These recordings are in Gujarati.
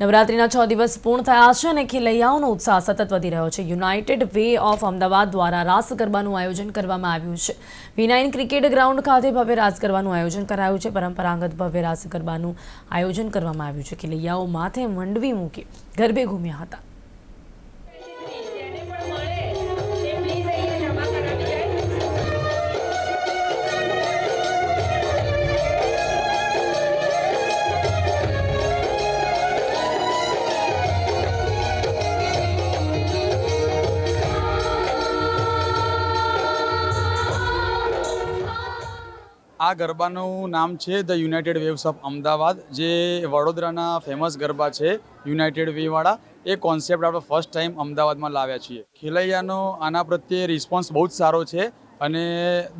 નવરાત્રિના છ દિવસ પૂર્ણ થયા છે અને ખેલૈયાઓનો ઉત્સાહ સતત વધી રહ્યો છે. યુનાઇટેડ વે ઓફ અમદાવાદ દ્વારા રાસ ગરબાનું આયોજન કરવામાં આવ્યું છે. વિનાઇન ક્રિકેટ ગ્રાઉન્ડ ખાતે ભવ્ય રાસ ગરબાનું આયોજન કરાયું છે. પરંપરાગત ભવ્ય રાસ ગરબાનું આયોજન કરવામાં આવ્યું છે. ખેલૈયાઓ માથે મંડવી મૂકી ગરબે ઘૂમ્યા હતા. આ ગરબાનું નામ છે the united waves of Ahmedabad, જે વડોદરાના ફેમસ ગરબા છે યુનાઇટેડ વેવાળા. એ કોન્સેપ્ટ આપણે ફર્સ્ટ ટાઈમ અમદાવાદમાં લાવ્યા છીએ. ખેલૈયાનો આના પ્રત્યે રિસ્પોન્સ બહુ જ સારો છે. અને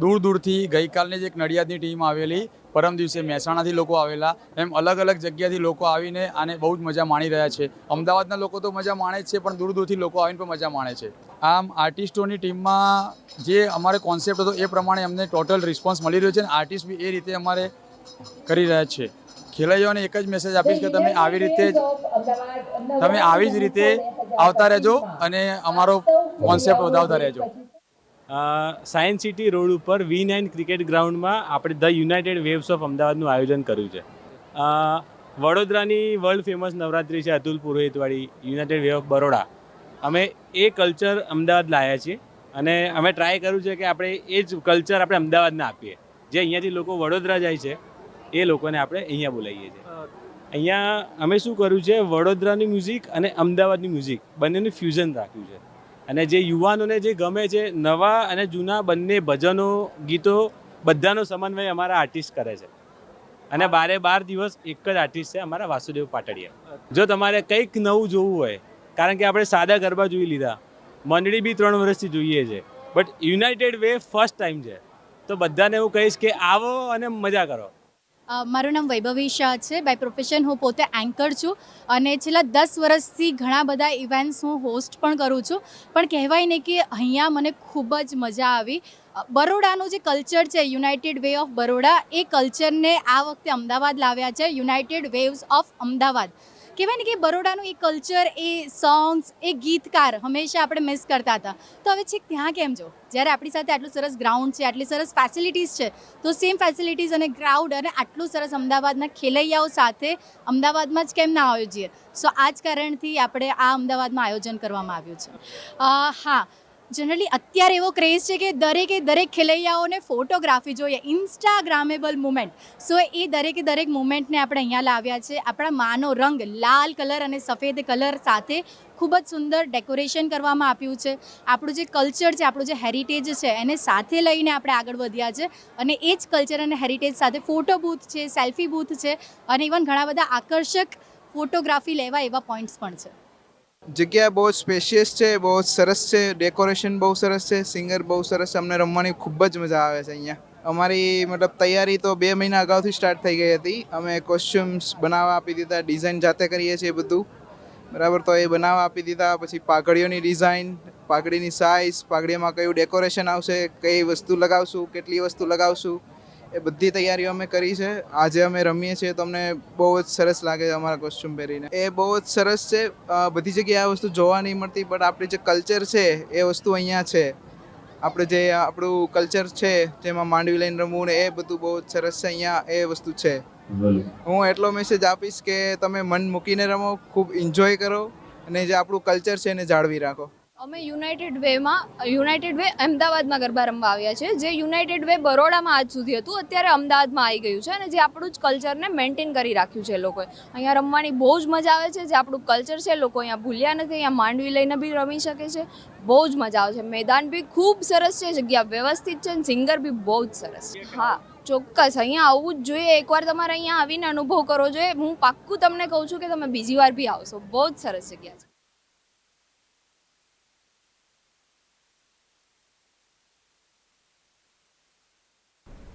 દૂર દૂરથી ગઈકાલની જ એક નડિયાદની ટીમ આવેલી. પરમ દિવસે મહેસાણાથી લોકો આવેલા. એમ અલગ અલગ જગ્યાથી લોકો આવીને આને બહુ જ મજા માણી રહ્યા છે. અમદાવાદના લોકો તો મજા માણે જ છે, પણ દૂર દૂરથી લોકો આવીને પણ મજા માણે છે. આમ આર્ટિસ્ટોની ટીમમાં જે અમારે કોન્સેપ્ટ હતો એ પ્રમાણે અમને ટોટલ રિસ્પોન્સ મળી રહ્યો છે અને આર્ટિસ્ટ બી એ રીતે અમારે કરી રહ્યા છે. ખેલૈયાઓને એક જ મેસેજ આપીશ કે તમે આવી રીતે જ તમે આવી જ રીતે આવતા રહેજો અને અમારો કોન્સેપ્ટ વધાવતા રહેજો. સાયન્સ સિટી રોડ ઉપર વી નાઇન ક્રિકેટ ગ્રાઉન્ડમાં આપણે ધ યુનાઇટેડ વેવ્સ ઓફ અમદાવાદનું આયોજન કર્યું છે. વડોદરાની વર્લ્ડ ફેમસ નવરાત્રિ છે અતુલ પુરોહિતવાળી યુનાઇટેડ વે ઓફ બરોડા અમે એ કલ્ચર અમદાવાદ લાવ્યા છીએ અને અમે ટ્રાય કર્યું છે કે આપણે એ જ કલ્ચર આપણે અમદાવાદને આપીએ. જે અહીંયાથી લોકો વડોદરા જાય છે એ લોકોને આપણે અહીંયા બોલાવીએ છીએ. અહીંયા અમે શું કર્યું છે વડોદરાની મ્યુઝિક અને અમદાવાદની મ્યુઝિક બંનેનું ફ્યુઝન રાખ્યું છે. અને જે યુવાનોને જે ગમે છે, નવા અને જૂના બંને ભજનો, ગીતો બધાનો સમન્વય અમારા આર્ટિસ્ટ કરે છે. અને બારે બાર દિવસ એક જ આર્ટિસ્ટ છે અમારા વાસુદેવ પાટડિયા જો તમારે કંઈક નવું જોવું હોય, કારણ કે આપણે સાદા ગરબા જોઈ લીધા, મંડળી બી ત્રણ વર્ષથી જોઈએ છે, but united way first time છે, તો બધાને હું કહીશ કે આવો અને મજા કરો. મારું નામ વૈભવી શાહ છે. બાય પ્રોફેશન હું પોતે એન્કર છું અને છેલ્લા દસ વર્ષથી ઘણા બધા ઇવેન્ટ્સ હું હોસ્ટ પણ કરું છું. પણ કહેવાય ને કે અહીંયા મને ખૂબ જ મજા આવી. બરોડાનું જે કલ્ચર છે યુનાઇટેડ વે ઓફ બરોડા, એ કલ્ચરને આ વખતે અમદાવાદ લાવ્યા છે. United waves of Ahmedabad. કહેવાય ને કે બરોડાનું એ કલ્ચર, એ સોંગ્સ, એ ગીતકાર હંમેશા આપણે મિસ કરતા હતા. તો હવે છેક ત્યાં કેમ જો જ્યારે આપણી સાથે આટલું સરસ ગ્રાઉન્ડ છે, આટલી સરસ ફેસિલિટીઝ છે, તો સેમ ફેસિલિટીઝ અને ગ્રાઉન્ડ અને આટલું સરસ અમદાવાદના ખેલૈયાઓ સાથે અમદાવાદમાં જ કેમ ના આયોજીએ? સો આ જ કારણથી આપણે આ અમદાવાદમાં આયોજન કરવામાં આવ્યું છે. હા જનરલી અત્યારે એવો ક્રેઝ છે કે દરેકે દરેક ખેલૈયાઓને ફોટોગ્રાફી જોઈએ ઇન્સ્ટાગ્રામેબલ મુમેન્ટ સો એ દરેકે દરેક મુમેન્ટને આપણે અહીંયા લાવ્યા છે. આપણા માનો રંગ લાલ કલર અને સફેદ કલર સાથે ખૂબ જ સુંદર ડેકોરેશન કરવામાં આપ્યું છે. આપણું જે કલ્ચર છે, આપણું જે હેરિટેજ છે, એને સાથે લઈને આપણે આગળ વધ્યા છે. અને એ જ કલ્ચર અને હેરિટેજ સાથે ફોટો બૂથ છે સેલ્ફી બૂથ છે. અને ઇવન ઘણા બધા આકર્ષક ફોટોગ્રાફી લેવા એવા પોઈન્ટ્સ પણ છે. જગ્યા બહુ સ્પેશિયસ છે, બહુ સરસ છે ડેકોરેશન બહુ સરસ છે સિંગર બહુ સરસ છે, અમને રમવાની ખૂબ જ મજા આવે છે અહીંયા. અમારી મતલબ તૈયારી તો બે મહિના અગાઉથી સ્ટાર્ટ થઈ ગઈ હતી. અમે કોસ્ચ્યુમ્સ બનાવવા આપી દીધા ડિઝાઇન જાતે કરીએ છીએ બધું. બરાબર, તો એ બનાવવા આપી દીધા, પછી પાઘડીઓની ડિઝાઇન પાઘડીની સાઇઝ પાઘડીમાં કયું ડેકોરેશન આવશે, કઈ વસ્તુ લગાવશું, કેટલી વસ્તુ લગાવશું. એ બધી તૈયારીઓ અમે કરી છે. આજે અમે રમીએ છીએ તમને બહુ જ સરસ લાગે છે અમારા કોસ્ચ્યુમ પહેરીને. એ બહુ જ સરસ છે. બધી જગ્યાએ આ વસ્તુ જોવા નહીં મળતી બટ આપણી જે કલ્ચર છે એ વસ્તુ અહીંયા છે. આપણે જે આપણું કલ્ચર છે જેમાં માંડવી લઈને રમવું ને એ બધું બહુ જ સરસ છે અહીંયા એ વસ્તુ છે. હું એટલો મેસેજ આપીશ કે તમે મન મૂકીને રમો ખૂબ એન્જોય કરો અને જે આપણું કલ્ચર છે એને જાળવી રાખો. અમે યુનાઇટેડ વેમાં, યુનાઇટેડ વે અમદાવાદમાં ગરબા રમવા આવ્યા છે. જે યુનાઇટેડ વે બરોડામાં આજ સુધી હતું, અત્યારે અમદાવાદમાં આવી ગયું છે અને જે આપણું જ કલ્ચરને મેન્ટેન કરી રાખ્યું છે લોકોએ. અહીંયા રમવાની બહુ જ મજા આવે છે, જે આપણું કલ્ચર છે લોકો અહીંયા ભૂલ્યા નથી, અહીંયા માંડવી લઈને બી રમી શકે છે. બહુ જ મજા આવે છે. મેદાન બી ખૂબ સરસ છે, જગ્યા વ્યવસ્થિત છે અને સિંગર બી બહુ જ સરસ છે. હા, ચોક્કસ. અહીંયા આવવું જ જોઈએ. એકવાર તમારે અહીંયા આવીને અનુભવ કરવો જોઈએ. હું પાક્કું તમને કહું છું કે તમે બીજી વાર બી આવશો. બહુ જ સરસ જગ્યા છે.